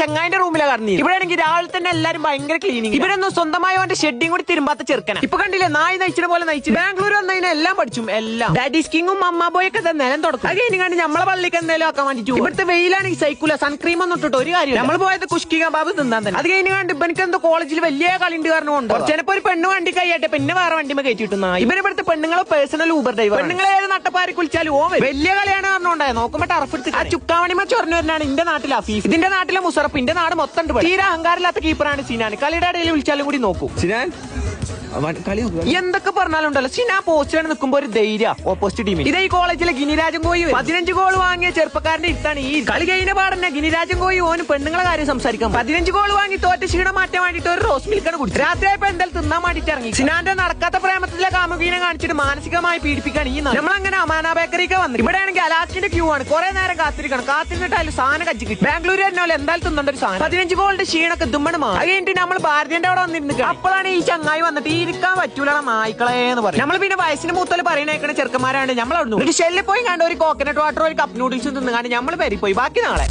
ചങ്ങായിന്റെ റൂമിലാ കറങ്ങി. ഇവിടെ ആണെങ്കിൽ രാവിലെ തന്നെ എല്ലാരും ഭയങ്കര ക്ലീനിങ് ഇവരൊന്നും സ്വന്തമായ അവന്റെ ഷെഡിങ് കൂടി തിരുമ്പാത്ത ചെറുക്കന. ഇപ്പൊ കണ്ടില്ലേ നായി നയിച്ചിട്ട് പോലെ നയിച്ചു ബാംഗ്ലൂർ വന്നതിനെ എല്ലാം പഠിച്ചു എല്ലാം. ഡാഡീസ് കിങ്ങും അമ്മ ബോയൊക്കെ ദാ നിലം തുടക്കും. അത് കഴിഞ്ഞ് കണ്ട് നമ്മളെ പള്ളിക്ക് എന്തെങ്കിലും ആക്കാൻ വേണ്ടിട്ട് ഇവിടുത്തെ വെയിലാണെങ്കിൽ സൈക്കിള സൺക്രീം ഒന്നും ഇട്ടിട്ട് ഒരു കാര്യം നമ്മൾ പോയത് കുഷ്കിക ബാബ് തിന്നാൻ തന്നെ. അത് കഴിഞ്ഞ് കണ്ട് ഇവനക്ക് എന്തോ കോളേജിൽ വലിയ കളിണ്ട് കാരണം ഉണ്ട് ചിലപ്പോ ഒരു പെണ്ണ് വണ്ടി കൈയാട്ടെ പിന്നെ വേറെ വണ്ടി കയറ്റി കിട്ടുന്ന ഇവരിവിടുത്തെ പെണ്ണുങ്ങളെ പേഴ്സണൽ ഊബർ ഡ്രൈവർ പെണ്ണുങ്ങളെ ഏത് നട്ടപ്പാരി കുളിച്ചാലും ഓ. വലിയ കളിയാണ് പറഞ്ഞോണ്ടായ നോക്കുമ്പോ ടർഫ് എടുത്ത് ആ ചുക്കാവണിമ ചൊറഞ്ഞു വരുന്നതാണ് ഇന്റെ നാട്ടിലെ അഫീഫ്. ഇതിന്റെ നാട്ടിലെ മുസറഫ് ഇന്റെ നാട് മൊത്തം ഉണ്ട്. തീരെ അഹങ്കാരമില്ലാത്ത കീപ്പറാണ് സിനാൻ. കളിയുടെ ഇടയിൽ വിളിച്ചാലും കൂടി നോക്കൂ. സിനാൻ? കളി എന്തൊക്കെ പറഞ്ഞാലുണ്ടല്ലോ സിനാ പോസ്റ്റിലാണ് നിൽക്കുമ്പോ ഒരു ധൈര്യ ഓപ്പോസിറ്റ് ടീമിൽ ഇതേ ഈ കോളേജിലെ ഗിനിരാജൻ കോയി. പതിനഞ്ച് ഗോൾ വാങ്ങിയ ചെറുപ്പക്കാരന്റെ ഇത്താണ് ഈ കളി കഴിഞ്ഞ പാടന്നെ ഗിനിരാജൻ കോയി ഓന് പെണ്ണുങ്ങളെ കാര്യം സംസാരിക്കാം പതിനഞ്ച് ഗോൾ വാങ്ങി തോറ്റ ക്ഷീണം മാറ്റാൻ വേണ്ടിട്ട് ഒരു റോസ് മിൽക്കാണ് കുടിച്ചു രാത്രിയായപ്പോ എന്തായാലും തിന്നാൻ വേണ്ടിട്ട് ഇറങ്ങി. സിനാന്റെ നടക്കാത്ത പ്രേമത്തിലെ കാമുകീനെ കാണിച്ചിട്ട് മാനസികമായി പീഡിപ്പിക്കാൻ ഈ നമ്മളങ്ങനെ അമാന ബേക്കറിക്ക് വന്നു ഇവിടെയാണെങ്കിൽ അലാസ്റ്റിന്റെ ക്യൂ ആണ്. കുറെ നേരം കാത്തിരിക്കണം. കാത്തിരുന്നിട്ട് അതിൽ സാധനം കിട്ടി. ബാംഗ്ലൂർ തന്നെ എന്തായാലും തിന്നണ്ട ഒരു സാധനം. പതിനഞ്ച് ഗോളിന്റെ ക്ഷീണൊക്കെ ദുമ്മണമാണ്. അത് കഴിഞ്ഞിട്ട് നമ്മൾ ഭാരതീയന്റെ അവിടെ വന്നിരുന്നു അപ്പോഴാണ് ഈ ചങ്ങായി വന്നിട്ട് ഇരിക്കാൻ പറ്റൂല നായ്ക്കളെ എന്ന് പറയും. നമ്മൾ പിന്നെ വയസ്സിന് മൂത്തൽ പറയണേക്കണ ചെറുക്കന്മാരാണ്. നമ്മൾ ഒരു ഷെല്ലിൽ പോയി കണ്ട ഒരു കോക്കനട്ട് വാട്ടർ ഒരു കപ്പ് നൂഡിൽസും തിന്നുകാണ്ട് നമ്മൾ പേരി പോയി ബാക്കി നാളെ.